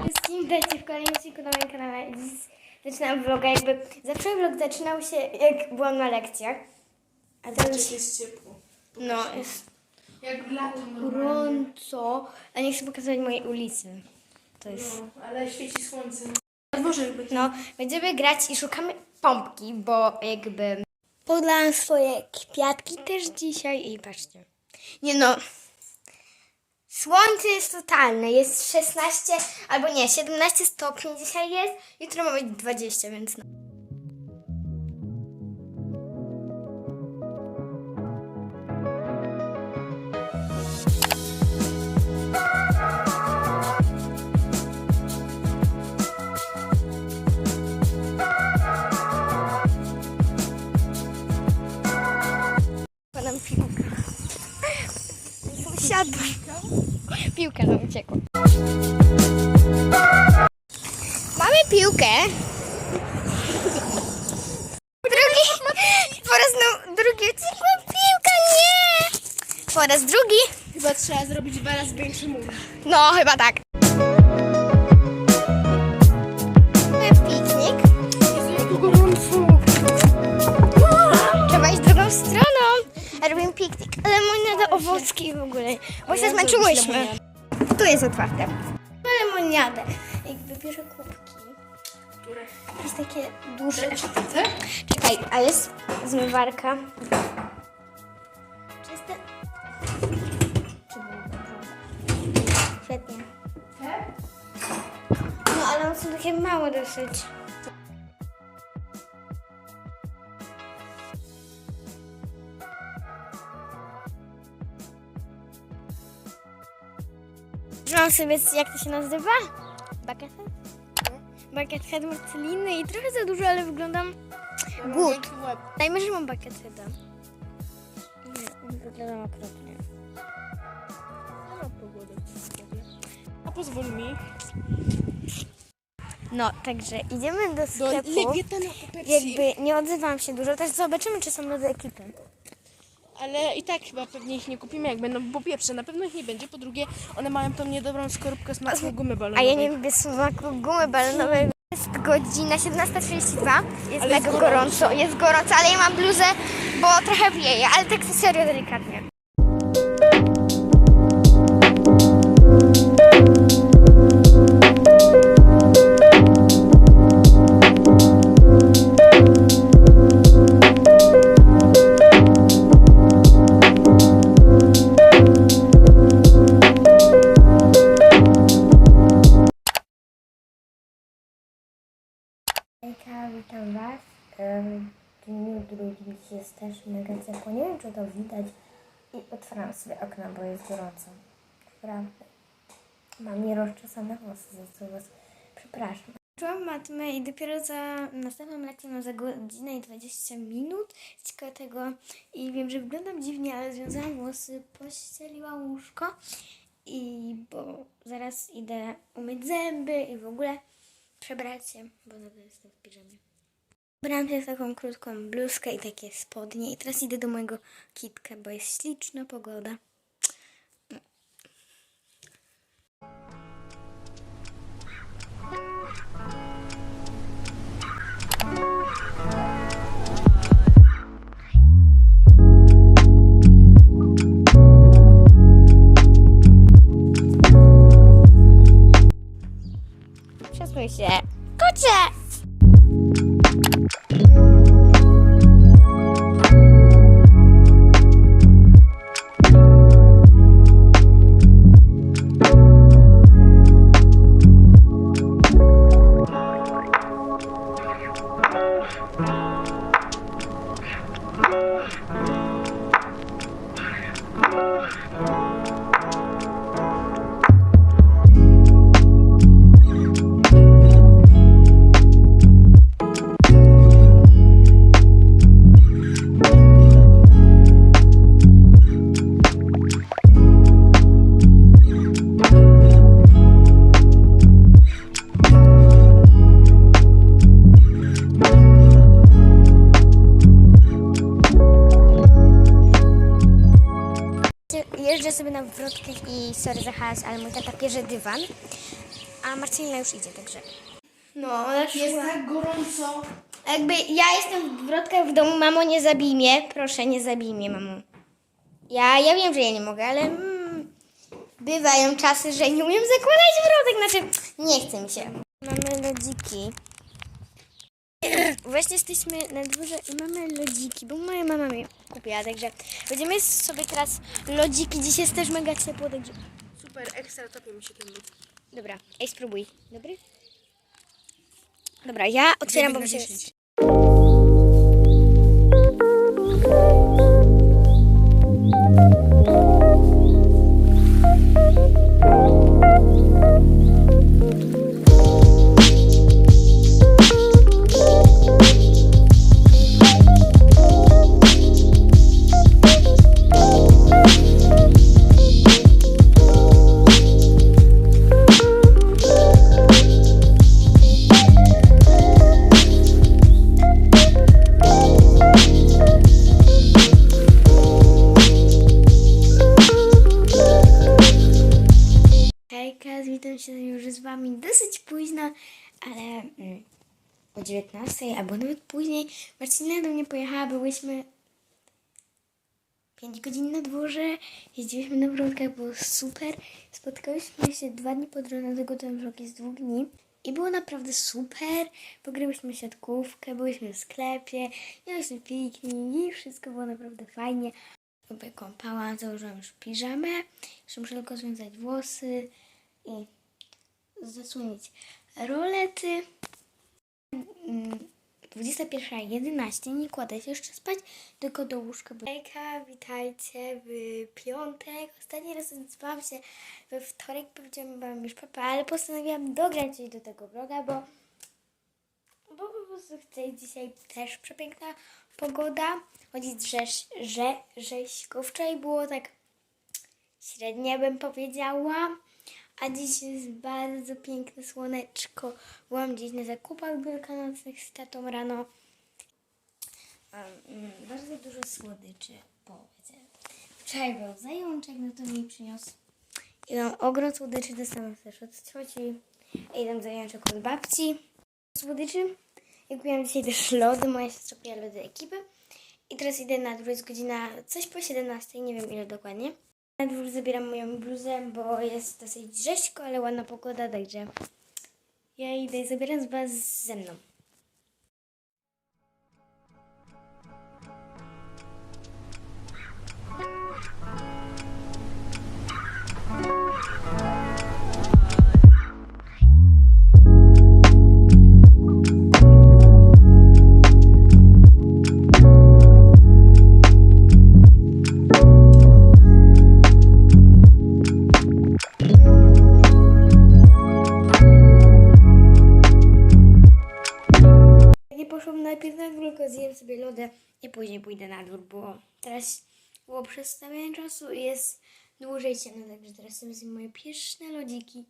Wszystkim witajcie w kolejnym odcinku na moim kanale. Dziś zaczynam vloga, jakby zawsze vlog zaczynał się jak byłam na lekcjach. A teraz jest ciepło. no, jest Jak w lato gorąco. A nie chcę pokazać mojej ulicy. To jest... No, ale świeci słońce. Na dworze jakby. No, będziemy grać i szukamy pompki, bo jakby podlałam swoje kwiatki też dzisiaj i patrzcie. Nie no, słońce jest totalne, jest 16 albo nie, 17 stopni dzisiaj jest, jutro ma być 20, więc no. Podam. Piłka nam uciekła. Mamy piłkę. Drugi. Po raz no, drugi uciekła piłka, nie. Po raz drugi. Chyba trzeba zrobić dwa razy większy mur. No, chyba tak. Piknik. Trzeba iść drugą stroną. Robimy piknik, ale lemoniada owocki w ogóle, bo się zmęczyłyśmy. Tu jest otwarte. Lemoniadę. Jakby bierze kubki. Które? Jest takie duże. Czekaj, a jest zmywarka. Czyste. Czy było dobrze? Świetnie. No, ale one są takie małe dosyć. Mam sobie, jak to się nazywa? Buckethead? Buckethead marceliny i trochę za dużo, ale wyglądam... Good. Dajmy, że mam bucketheada. Nie, wyglądam okropnie. Pogoda. A pozwól mi. No, także idziemy do sklepu. Jakby nie odzywam się dużo, też zobaczymy, czy są nowe ekipy. Ale i tak chyba pewnie ich nie kupimy jak będą, bo pierwsze na pewno ich nie będzie, po drugie one mają tą niedobrą skorupkę smaku gumy A balonowej. ja nie lubię smaku gumy balonowej. Jest godzina 17.32, jest Ale mega jest gorąco. jest gorąco, ale ja mam bluzę, bo trochę wieje, ale tak serio delikatnie. W dniu drugim jest też mega ciepło. Nie wiem, czy to widać. I otwieram sobie okno, bo jest gorąco. Naprawdę. Mam je rozczesane włosy, za co Was przepraszam. Czułam matmę i dopiero za następną lekcją mam za godzinę i 20 minut. Ciekawe tego. I wiem, że wyglądam dziwnie, ale związałam włosy, pościeliłam łóżko. I bo zaraz idę umyć zęby i w ogóle przebrać się, bo nadal jestem w piżamie. Brałam się taką krótką bluzkę i takie spodnie i teraz idę do mojego kitka, bo jest śliczna pogoda. Przesuń się. Kocie! Sobie na wrotkach i sorry za hałas, ale mój tata pierze dywan. A Marcelina już idzie, także... No, ona Jest tak gorąco. Jakby ja jestem w wrotkach w domu, mamo nie zabij mnie. Proszę, nie zabij mnie, mamo. Ja, ja wiem, że ja nie mogę, ale mm, bywają czasy, że nie umiem zakładać wrotek. Znaczy, nie chce mi się. Mamy lodziki. Właśnie jesteśmy na dworze i mamy lodziki, bo moja mama mi kupiła, także będziemy sobie teraz lodziki. Dziś jest też mega ciepło, także... Super, ekstra topi mi się ten lód. Dobra, ej, spróbuj. Dobry? Dobra, ja otwieram, bo mi się... 10. o 19 albo nawet później. Marcina do mnie pojechała, byłyśmy 5 godzin na dworze, jeździłyśmy na wrotkach, było super. Spotkałyśmy się dwa dni pod rząd, dlatego ten vlog jest dwóch dni. I było naprawdę super. Pogryłyśmy siatkówkę, byłyśmy w sklepie, miałyśmy piknik i wszystko było naprawdę fajnie. Kąpała, założyłam już piżamę. Jeszcze muszę tylko związać włosy i zasłonić rolety. Mm, 21.11, nie kładę się jeszcze spać, tylko do łóżka. Hejka, witajcie w piątek. Ostatni raz odzywałam się we wtorek, powiedziałam wam już papa, ale postanowiłam dograć coś do tego vloga, bo bo po prostu chcę dzisiaj też przepiękna pogoda. Chodzić rzeź, że, rzeźko. Wczoraj było tak średnio bym powiedziała, a dziś jest bardzo piękne słoneczko. Byłam gdzieś na zakupach wielkanocnych z tatą rano. Um, bardzo dużo słodyczy powiedział. Wczoraj był zajączek, no to mi przyniósł. I mam ogrom słodyczy, dostałam też od cioci. I tam zajączek od babci. Słodyczy. I kupiłam dzisiaj też lody, moja siostra kupiła lody ekipy. I teraz idę na jest godzina coś po 17, nie wiem ile dokładnie. Na dwór zabieram moją bluzę, bo jest dosyć rzeźko, ale ładna pogoda, także ja idę i zabieram was ze mną. I później pójdę na dwór, bo teraz było przestawienie czasu i jest dłużej ciemno, także teraz sobie zjem moje pyszne lodziki.